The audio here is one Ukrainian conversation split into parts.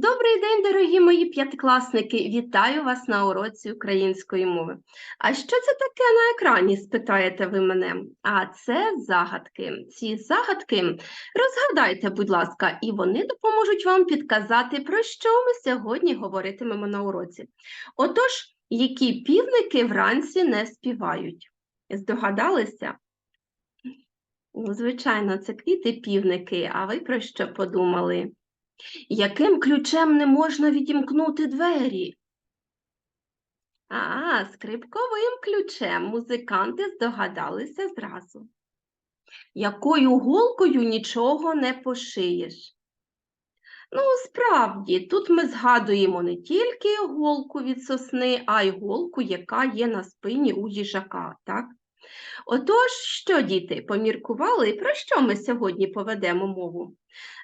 Добрий день, дорогі мої п'ятикласники! Вітаю вас на уроці української мови. А що це таке на екрані? спитаєте ви мене. А це загадки. Ці загадки розгадайте, будь ласка, і вони допоможуть вам підказати, про що ми сьогодні говоритимемо на уроці. Отож, які півники вранці не співають? Здогадалися? Ну, звичайно, це квіти півники, а ви про що подумали? Яким ключем не можна відімкнути двері? А, скрипковим ключем музиканти здогадалися зразу. Якою голкою нічого не пошиєш? Ну, справді, тут ми згадуємо не тільки голку від сосни, а й голку, яка є на спині у їжака, так? Отож, що, діти, поміркували, про що ми сьогодні поведемо мову?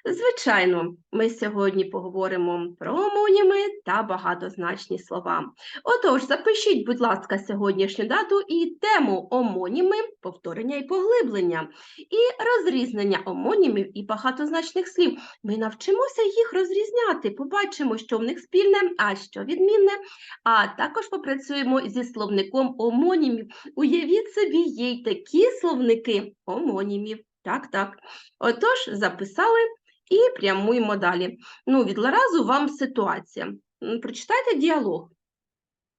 Звичайно, ми сьогодні поговоримо про омоніми та багатозначні слова. Отож, запишіть, будь ласка, сьогоднішню дату і тему омоніми, повторення і поглиблення, і розрізнення омонімів і багатозначних слів. Ми навчимося їх розрізняти, побачимо, що в них спільне, а що відмінне, а також попрацюємо зі словником омонімів. Уявіть собі, є й такі словники омонімів. Так, так. Отож, записали і прямуємо далі. Ну, від Ларазу вам ситуація. Прочитайте діалог.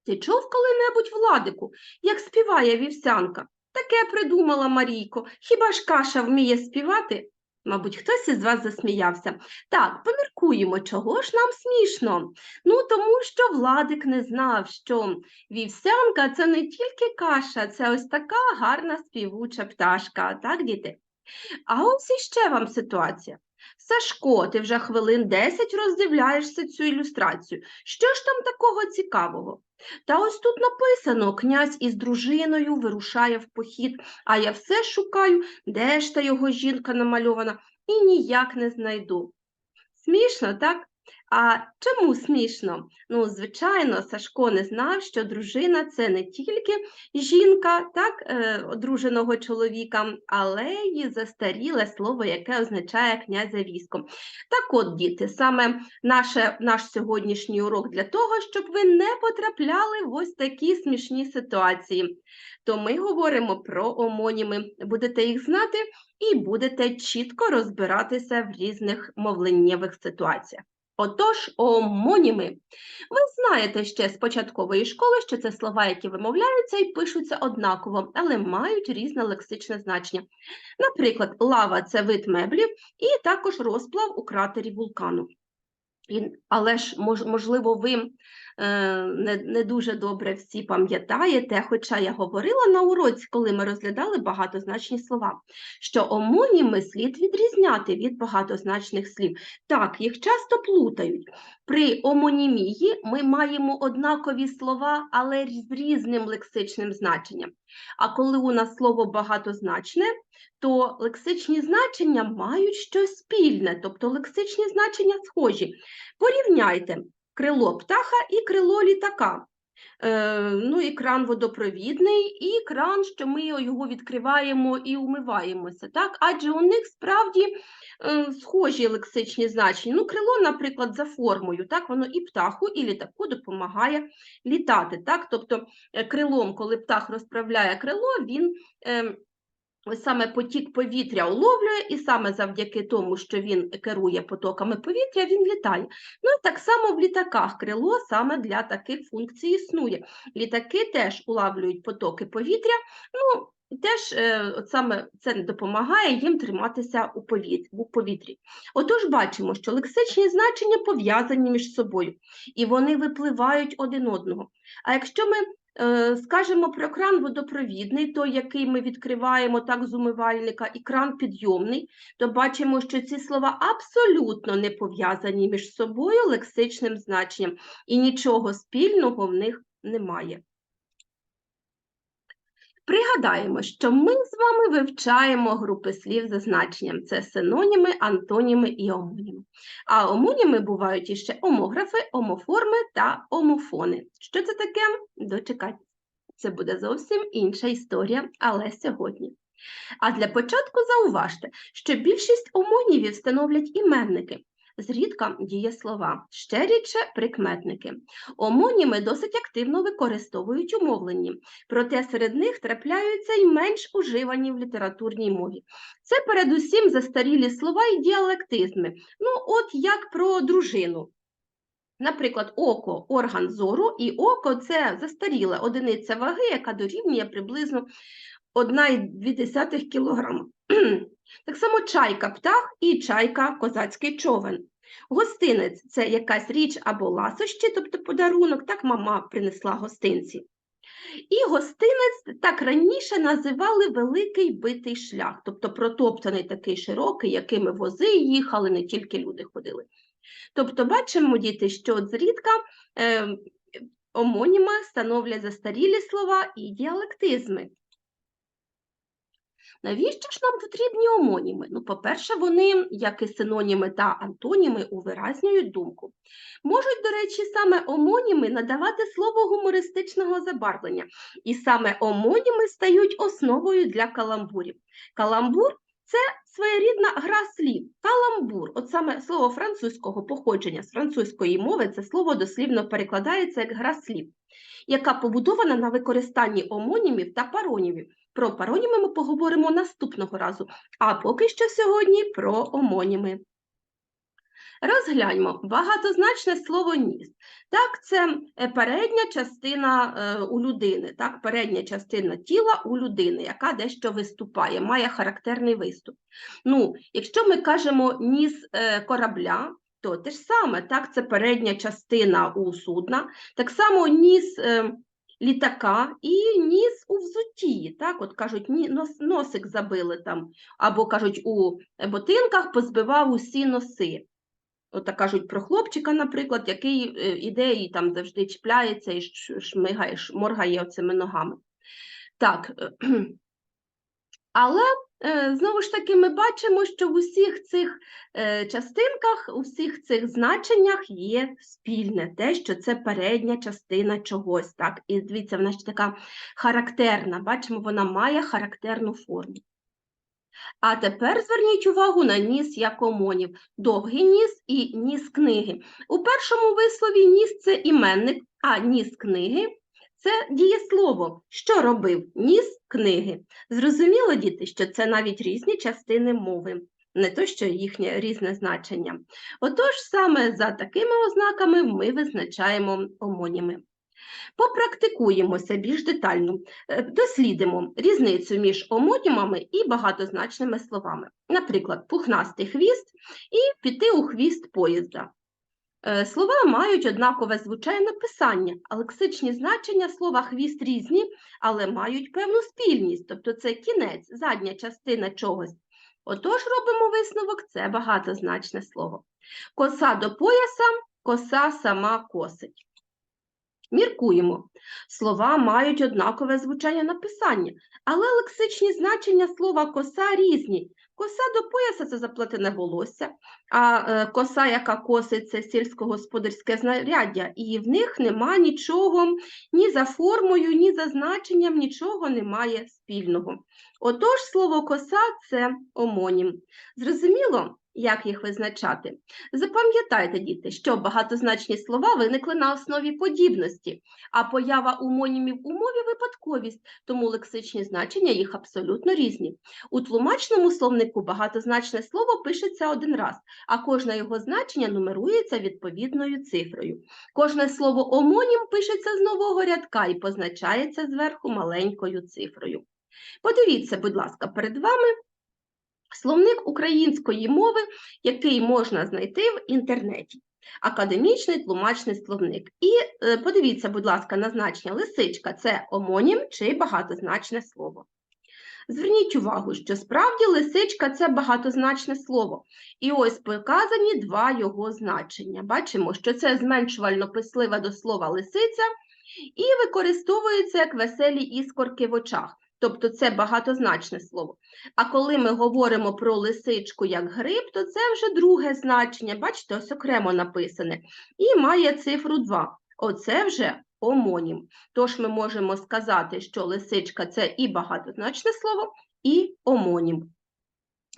Ти чув коли-небудь Владику, як співає вівсянка? Таке придумала Марійко. Хіба ж каша вміє співати? Мабуть, хтось із вас засміявся. Так, поміркуємо, чого ж нам смішно? Ну, тому що Владик не знав, що вівсянка це не тільки каша, це ось така гарна співуча пташка. Так, діти? А ось іще вам ситуація. Сашко, ти вже хвилин 10 роздивляєшся цю ілюстрацію. Що ж там такого цікавого? Та ось тут написано: князь із дружиною вирушає в похід, а я все шукаю, де ж та його жінка намальована, і ніяк не знайду. Смішно, так? А чому смішно? Ну, звичайно, Сашко не знав, що дружина це не тільки жінка, так, е, одруженого чоловіка, але й застаріле слово, яке означає князя військом. Так от, діти, саме наше, наш сьогоднішній урок для того, щоб ви не потрапляли в ось такі смішні ситуації. То ми говоримо про омоніми, будете їх знати і будете чітко розбиратися в різних мовленнєвих ситуаціях. Отож, омоніми. Ви знаєте ще з початкової школи, що це слова, які вимовляються і пишуться однаково, але мають різне лексичне значення. Наприклад, лава це вид меблів і також розплав у кратері вулкану. І, але ж, мож, можливо, ви е, не, не дуже добре всі пам'ятаєте, хоча я говорила на уроці, коли ми розглядали багатозначні слова, що омоніми слід відрізняти від багатозначних слів. Так, їх часто плутають. При омонімії ми маємо однакові слова, але з різним лексичним значенням. А коли у нас слово багатозначне, то лексичні значення мають щось спільне, тобто лексичні значення схожі. Порівняйте крило птаха і крило літака. Е, ну, і кран водопровідний, і кран, що ми його відкриваємо і умиваємося. Так? Адже у них справді е, схожі лексичні значення. Ну, крило, наприклад, за формою, так, воно і птаху, і літаку допомагає літати. Так? Тобто е, крилом, коли птах розправляє крило, він. Саме потік повітря уловлює, і саме завдяки тому, що він керує потоками повітря, він літає. Ну і так само в літаках крило саме для таких функцій існує. Літаки теж улавлюють потоки повітря, ну теж е, от саме це допомагає їм триматися у повітрі. Отож, бачимо, що лексичні значення пов'язані між собою, і вони випливають один одного. А якщо ми Скажемо про кран водопровідний, той, який ми відкриваємо так з умивальника, і кран підйомний, то бачимо, що ці слова абсолютно не пов'язані між собою лексичним значенням, і нічого спільного в них немає. Пригадаємо, що ми з вами вивчаємо групи слів за значенням. Це синоніми, антоніми і омоніми. А омоніми бувають іще омографи, омоформи та омофони. Що це таке? Дочекайте. Це буде зовсім інша історія, але сьогодні. А для початку зауважте, що більшість омонівів становлять іменники. Зрідка дієслова, ще рідше прикметники. Омоніми досить активно використовують у проте серед них трапляються й менш уживані в літературній мові. Це передусім застарілі слова і діалектизми. Ну, от як про дружину. Наприклад, око орган зору, і око це застаріла одиниця ваги, яка дорівнює приблизно 1,2 кг. Так само чайка птах і чайка козацький човен. Гостинець це якась річ або ласощі, тобто подарунок, так мама принесла гостинці. І гостинець так раніше називали великий битий шлях, тобто протоптаний такий широкий, якими вози їхали, не тільки люди ходили. Тобто бачимо, діти, що зрідка е, омоніми становлять застарілі слова і діалектизми. Навіщо ж нам потрібні омоніми? Ну, по-перше, вони, як і синоніми та антоніми, увиразнюють думку. Можуть, до речі, саме омоніми надавати слово гумористичного забарвлення, і саме омоніми стають основою для каламбурів. Каламбур це своєрідна гра слів. Каламбур, от саме слово французького походження з французької мови, це слово дослівно перекладається як гра слів, яка побудована на використанні омонімів та паронімів. Про пароніми ми поговоримо наступного разу, а поки що сьогодні про омоніми. Розгляньмо багатозначне слово ніс. Так, це е, передня частина е, у людини, так, передня частина тіла у людини, яка дещо виступає, має характерний виступ. Ну, Якщо ми кажемо ніс е, корабля, то те ж саме, так, це передня частина у судна, так само ніс літака і ніс у взутті. Так, от кажуть, нос, носик забили там, або кажуть, у ботинках позбивав усі носи. От кажуть про хлопчика, наприклад, який е, іде і там завжди чіпляється і шмигає, моргає оцими ногами. Так, але Е, знову ж таки, ми бачимо, що в усіх цих е, частинках, у всіх цих значеннях є спільне те, що це передня частина чогось. Так? І дивіться, вона ж така характерна, бачимо, вона має характерну форму. А тепер зверніть увагу на ніс як омонів, довгий ніс і ніс книги. У першому вислові ніс це іменник, а ніс книги це дієслово, що робив ніс книги. Зрозуміло, діти, що це навіть різні частини мови, не то що їхнє різне значення. Отож, саме за такими ознаками ми визначаємо омоніми. Попрактикуємося більш детально, е, дослідимо різницю між омонімами і багатозначними словами. Наприклад, пухнастий хвіст і піти у хвіст поїзда. Е, слова мають однакове звучання написання, а лексичні значення слова хвіст різні, але мають певну спільність, тобто це кінець, задня частина чогось. Отож робимо висновок це багатозначне слово. Коса до пояса, коса сама косить. Міркуємо. Слова мають однакове звучання написання, але лексичні значення слова коса різні. Коса до пояса це заплетене волосся, а е, коса, яка косить, це сільськогосподарське знаряддя, і в них нема нічого ні за формою, ні за значенням, нічого немає спільного. Отож, слово коса це омонім. Зрозуміло? Як їх визначати? Запам'ятайте, діти, що багатозначні слова виникли на основі подібності, а поява умонімів у мові випадковість, тому лексичні значення їх абсолютно різні. У тлумачному словнику багатозначне слово пишеться один раз, а кожне його значення нумерується відповідною цифрою. Кожне слово омонім пишеться з нового рядка і позначається зверху маленькою цифрою. Подивіться, будь ласка, перед вами Словник української мови, який можна знайти в інтернеті. Академічний тлумачний словник. І е, подивіться, будь ласка, на значення лисичка це омонім чи багатозначне слово. Зверніть увагу, що справді лисичка це багатозначне слово. І ось показані два його значення. Бачимо, що це зменшувально писливе до слова лисиця і використовується як веселі іскорки в очах. Тобто це багатозначне слово. А коли ми говоримо про лисичку як гриб, то це вже друге значення, бачите, ось окремо написане, і має цифру 2. Оце вже омонім. Тож ми можемо сказати, що лисичка це і багатозначне слово, і омонім,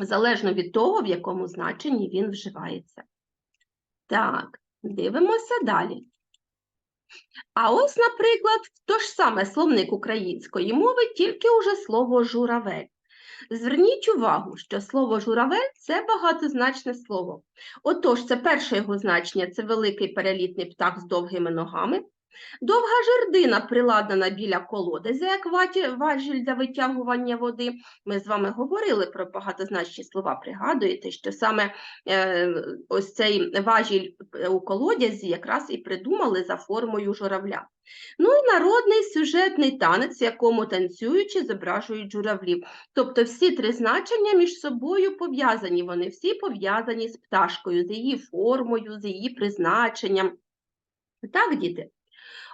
залежно від того, в якому значенні він вживається. Так, дивимося далі. А ось, наприклад, то ж саме словник української мови, тільки уже слово журавель. Зверніть увагу, що слово журавель це багатозначне слово. Отож, це перше його значення це великий перелітний птах з довгими ногами. Довга жердина приладнана біля колодязя, як важіль для витягування води. Ми з вами говорили про багатозначні слова. Пригадуєте, що саме е, ось цей важіль у колодязі якраз і придумали за формою журавля. Ну і народний сюжетний танець, в якому танцюючи зображують журавлів. Тобто всі три значення між собою пов'язані. Вони всі пов'язані з пташкою, з її формою, з її призначенням. Так, діти?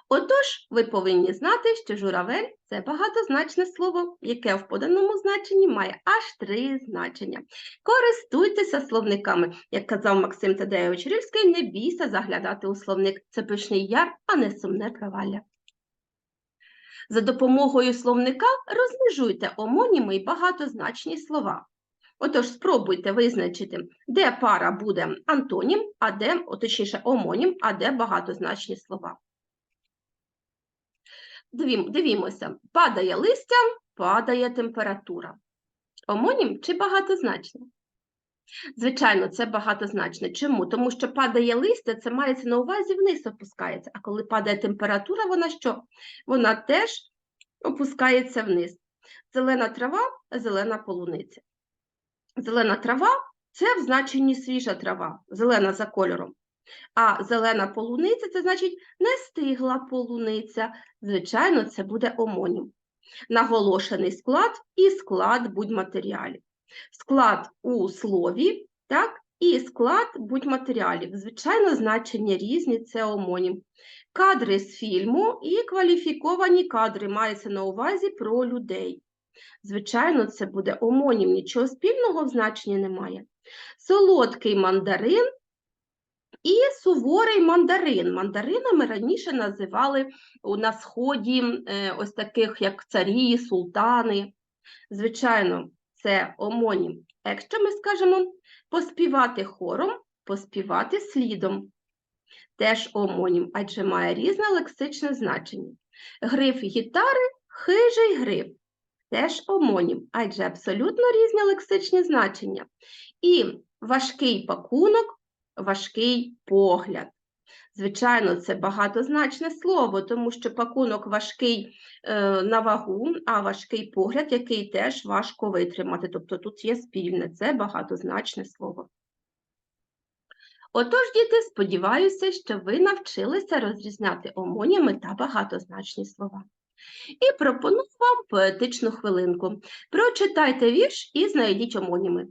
Отож, ви повинні знати, що журавель це багатозначне слово, яке в поданому значенні має аж три значення. Користуйтеся словниками. Як казав Максим Тадеєвич Рильський, не бійся заглядати у словник. Це пишний яр, а не сумне провалля. За допомогою словника розмежуйте омоніми й багатозначні слова. Отож, спробуйте визначити, де пара буде антонім, а де, точніше, омонім, а де багатозначні слова. Дивім- Дивімося, падає листя, падає температура. Омонім чи багатозначне? Звичайно, це багатозначне. Чому? Тому що падає листя, це мається на увазі вниз опускається. А коли падає температура, вона що? Вона теж опускається вниз. Зелена трава, зелена полуниця. Зелена трава це в значенні свіжа трава, зелена за кольором. А зелена полуниця це значить не стигла полуниця. Звичайно, це буде омонім. Наголошений склад і склад будь-матеріалів. Склад у слові, так, і склад будь-матеріалів. Звичайно, значення різні, це омонім. Кадри з фільму і кваліфіковані кадри мається на увазі про людей. Звичайно, це буде омонім, нічого спільного в значенні немає. Солодкий мандарин і суворий мандарин. Мандаринами раніше називали на сході е, ось таких, як царі, султани. Звичайно, це омонім. Якщо ми скажемо поспівати хором, поспівати слідом. Теж омонім, адже має різне лексичне значення. Гриф гітари хижий гриф. Теж омонім, адже абсолютно різні лексичні значення. І важкий пакунок важкий погляд. Звичайно, це багатозначне слово, тому що пакунок важкий е, на вагу, а важкий погляд, який теж важко витримати. Тобто тут є спільне, це багатозначне слово. Отож, діти, сподіваюся, що ви навчилися розрізняти омоніми та багатозначні слова. І пропоную вам поетичну хвилинку. Прочитайте вірш і знайдіть омоніми.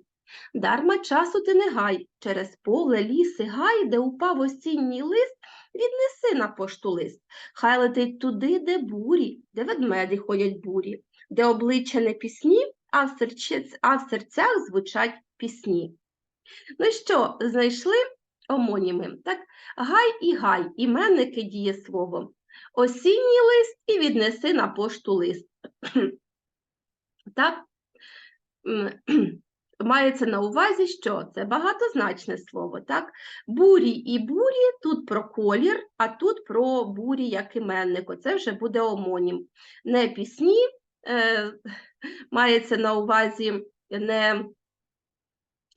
Дарма часу ти не гай, через поле, ліси, гай, де упав осінній лист, віднеси на пошту лист. Хай летить туди, де бурі, де ведмеді ходять бурі, де обличчя не пісні, а в, серчець- а в серцях звучать пісні. Ну що, знайшли омоніми? Так? Гай і гай, іменники дієслово. Осінній лист і віднеси на пошту лист. так? М, Мається на увазі, що це багатозначне слово, так? Бурі і бурі тут про колір, а тут про бурі як іменник. Оце вже буде омонім. Не пісні, е, мається на увазі не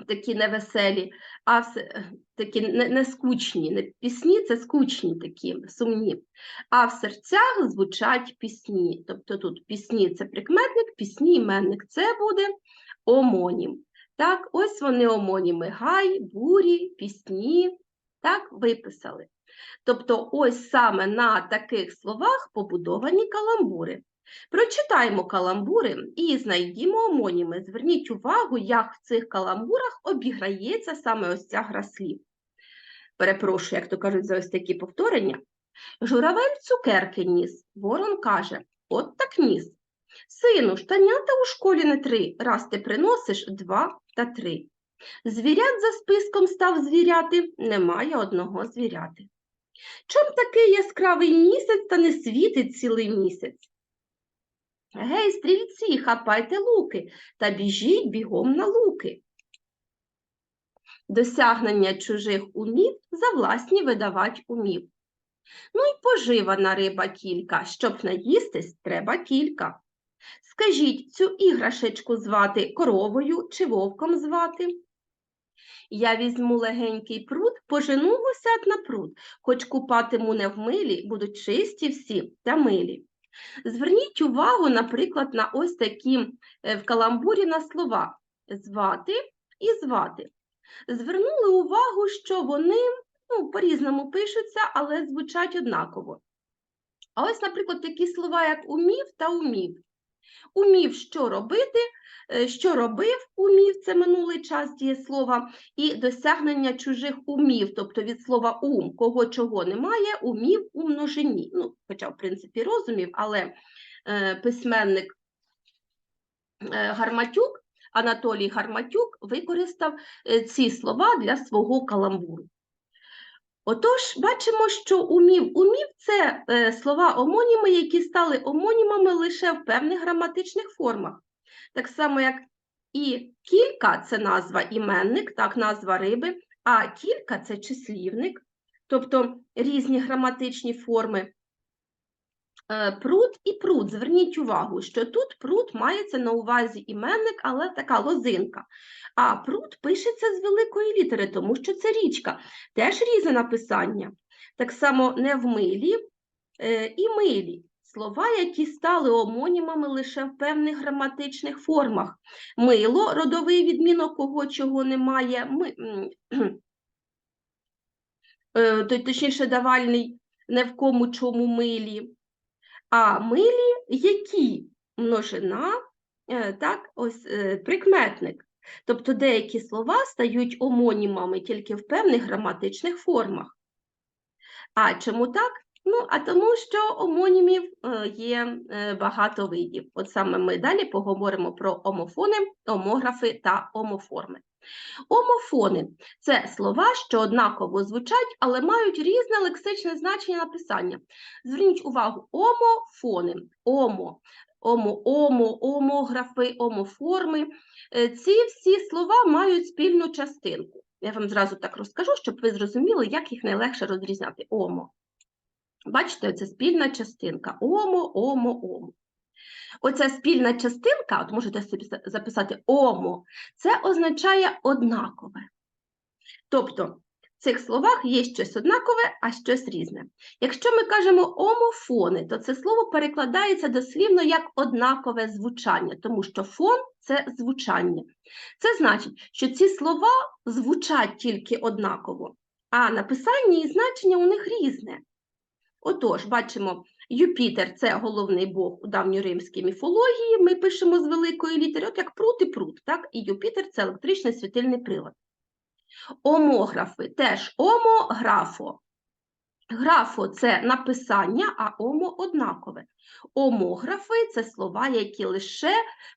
такі невеселі, а все, такі не, не скучні. Не пісні це скучні такі, сумні. А в серцях звучать пісні. Тобто тут пісні це прикметник, пісні іменник це буде омонім. Так, ось вони омоніми гай, бурі, пісні. Так, виписали. Тобто, ось саме на таких словах побудовані каламбури. Прочитаємо каламбури і знайдімо омоніми. Зверніть увагу, як в цих каламбурах обіграється саме ось ця гра слів. Перепрошую, як то кажуть, за ось такі повторення. Журавель цукерки ніс. Ворон каже: От так ніс. Сину, штанята у школі не три, раз ти приносиш два та три. Звірят за списком став звіряти, немає одного звіряти. Чом такий яскравий місяць та не світить цілий місяць? Гей, стрільці, хапайте луки та біжіть бігом на луки. Досягнення чужих умів за власні видавать умів. Ну і поживана риба кілька, щоб наїстись, треба кілька. Скажіть, цю іграшечку звати коровою чи вовком звати? Я візьму легенький пруд, пожену гусят на пруд, хоч купатиму не в милі, будуть чисті всі та милі. Зверніть увагу, наприклад, на ось такі е, в каламбурі на слова звати і звати. Звернули увагу, що вони ну, по-різному пишуться, але звучать однаково. А ось, наприклад, такі слова, як умів та умів. Умів, що робити, е, що робив, умів це минулий час дієслова, і досягнення чужих умів, тобто від слова ум, кого чого немає, умів у множині. Ну, хоча, в принципі, розумів, але е, письменник е, Гарматюк, Анатолій Гарматюк використав е, ці слова для свого каламбуру. Отож, бачимо, що умів умів це е, слова омоніми, які стали омонімами лише в певних граматичних формах. Так само, як і кілька це назва іменник, так, назва риби, а кілька це числівник, тобто різні граматичні форми. Е, Пруд і пруд. Зверніть увагу, що тут пруд мається на увазі іменник, але така лозинка. А пруд пишеться з великої літери, тому що це річка. Теж різне написання. Так само не в милі е, і милі. Слова, які стали омонімами лише в певних граматичних формах. Мило родовий відмінок кого чого немає. Ми, е, то- точніше, давальний не в кому чому милі. А милі які множина, е, так, ось е, прикметник. Тобто деякі слова стають омонімами тільки в певних граматичних формах. А чому так? Ну, а тому, що омонімів е, є багато видів. От саме ми далі поговоримо про омофони, омографи та омоформи. Омофони це слова, що однаково звучать, але мають різне лексичне значення написання. Зверніть увагу, омофони, омо, омо, омо, омографи, омоформи. Е, Ці всі слова мають спільну частинку. Я вам зразу так розкажу, щоб ви зрозуміли, як їх найлегше розрізняти. Омо. Бачите, це спільна частинка. Омо, омо, омо. Оця спільна частинка, от можете собі записати омо, це означає однакове. Тобто в цих словах є щось однакове, а щось різне. Якщо ми кажемо омофони, то це слово перекладається дослівно як однакове звучання, тому що фон це звучання. Це значить, що ці слова звучать тільки однаково, а написання і значення у них різне. Отож, бачимо, Юпітер це головний бог у давньоримській міфології. Ми пишемо з великої літери, от як прут і прут, так? І Юпітер це електричний світильний прилад. Омографи теж омографо. Графо це написання, а омо однакове. Омографи це слова, які лише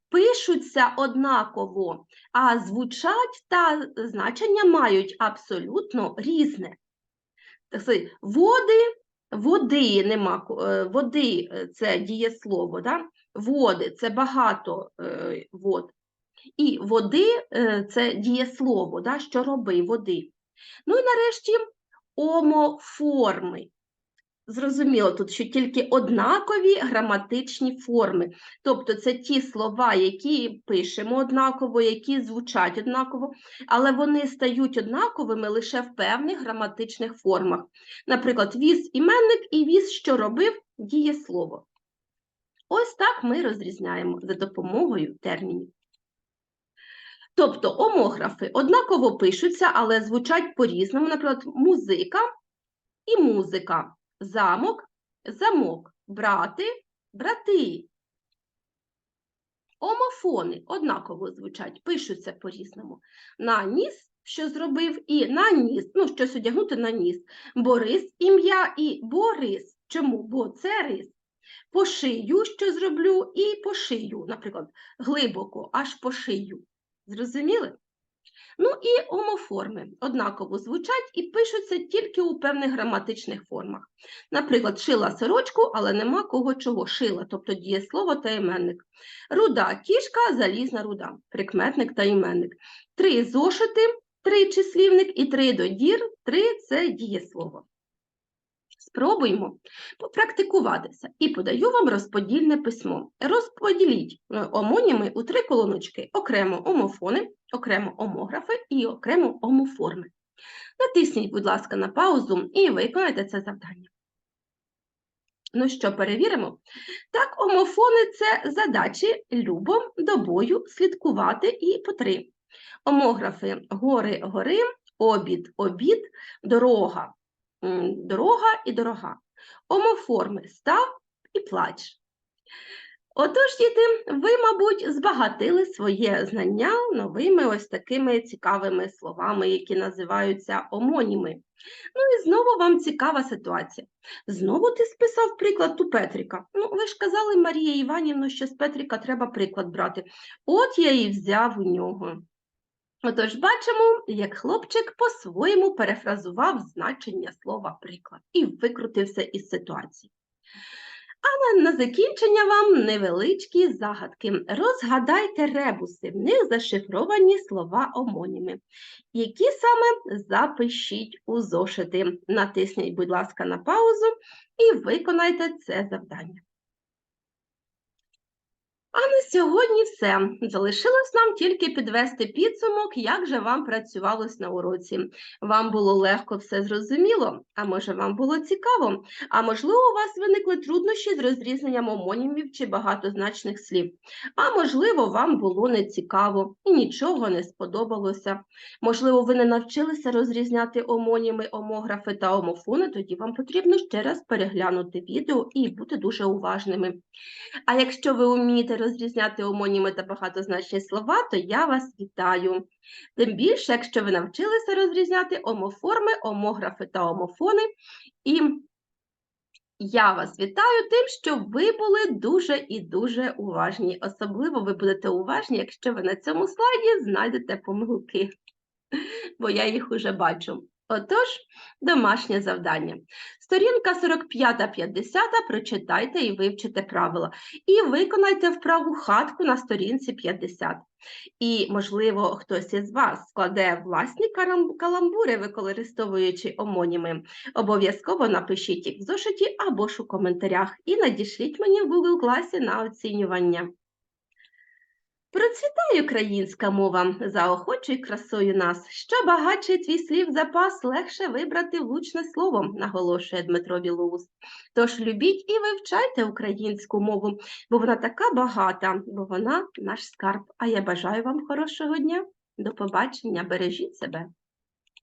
пишуться однаково, а звучать та значення мають абсолютно різне. Так води, води нема, е, води е, це дієслово, да? води це багато е, вод. І води це дієслово, да? що роби води. Ну і нарешті омоформи. Зрозуміло тут, що тільки однакові граматичні форми. Тобто це ті слова, які пишемо однаково, які звучать однаково, але вони стають однаковими лише в певних граматичних формах. Наприклад, віз іменник і віз, що робив, дієслово. Ось так ми розрізняємо за допомогою термінів. Тобто омографи однаково пишуться, але звучать по-різному. Наприклад, музика і музика, замок, замок, брати, брати. Омофони однаково звучать, пишуться по-різному. На ніс, що зробив, і на ніс, ну, щось одягнути на ніс. Борис ім'я і Борис. Чому? Бо це рис. По шию, що зроблю, і по шию, наприклад, глибоко, аж по шию. Зрозуміли? Ну і омоформи однаково звучать і пишуться тільки у певних граматичних формах. Наприклад, шила сорочку, але нема кого чого шила, тобто дієслово та іменник. Руда кішка, залізна руда, прикметник та іменник. Три зошити, три числівник і три додір, три це дієслово. Спробуймо попрактикуватися і подаю вам розподільне письмо. Розподіліть е, омоніми у три колоночки: окремо омофони, окремо омографи і окремо омоформи. Натисніть, будь ласка, на паузу і виконайте це завдання. Ну що, перевіримо? Так, омофони це задачі любом, добою, слідкувати і по три. Омографи гори, гори, обід, обід, дорога, дорога і дорога. Омоформи став і плач. Отож, діти, ви, мабуть, збагатили своє знання новими ось такими цікавими словами, які називаються омоніми. Ну і знову вам цікава ситуація. Знову ти списав приклад у Петрика. Ну, ви ж казали, Марія Іванівна, що з Петрика треба приклад брати. От я і взяв у нього. Отож, бачимо, як хлопчик по-своєму перефразував значення слова приклад і викрутився із ситуації. А на, на закінчення вам невеличкі загадки. Розгадайте ребуси, в них зашифровані слова омоніми. Які саме запишіть у зошити. Натисніть, будь ласка, на паузу і виконайте це завдання. А на сьогодні все. Залишилось нам тільки підвести підсумок, як же вам працювалось на уроці. Вам було легко все зрозуміло, а може вам було цікаво, а можливо, у вас виникли труднощі з розрізненням омонімів чи багатозначних слів. А можливо, вам було нецікаво і нічого не сподобалося. Можливо, ви не навчилися розрізняти омоніми, омографи та омофони, тоді вам потрібно ще раз переглянути відео і бути дуже уважними. А якщо ви вмієте розрізняти омоніми та багатозначні слова, то я вас вітаю. Тим більше, якщо ви навчилися розрізняти омоформи, омографи та омофони. І я вас вітаю тим, що ви були дуже і дуже уважні. Особливо ви будете уважні, якщо ви на цьому слайді знайдете помилки, бо я їх уже бачу. Отож, домашнє завдання. Сторінка 45-50 прочитайте і вивчите правила. І виконайте вправу хатку на сторінці 50. І, можливо, хтось із вас складе власні каламбури, використовуючи омоніми. Обов'язково напишіть їх в зошиті або ж у коментарях і надішліть мені в Google класі на оцінювання. Процвітай українська мова, заохочуй красою нас. Що багатший твій слів запас, легше вибрати влучне слово, наголошує Дмитро Білоус. Тож любіть і вивчайте українську мову, бо вона така багата, бо вона наш скарб. А я бажаю вам хорошого дня. До побачення, бережіть себе.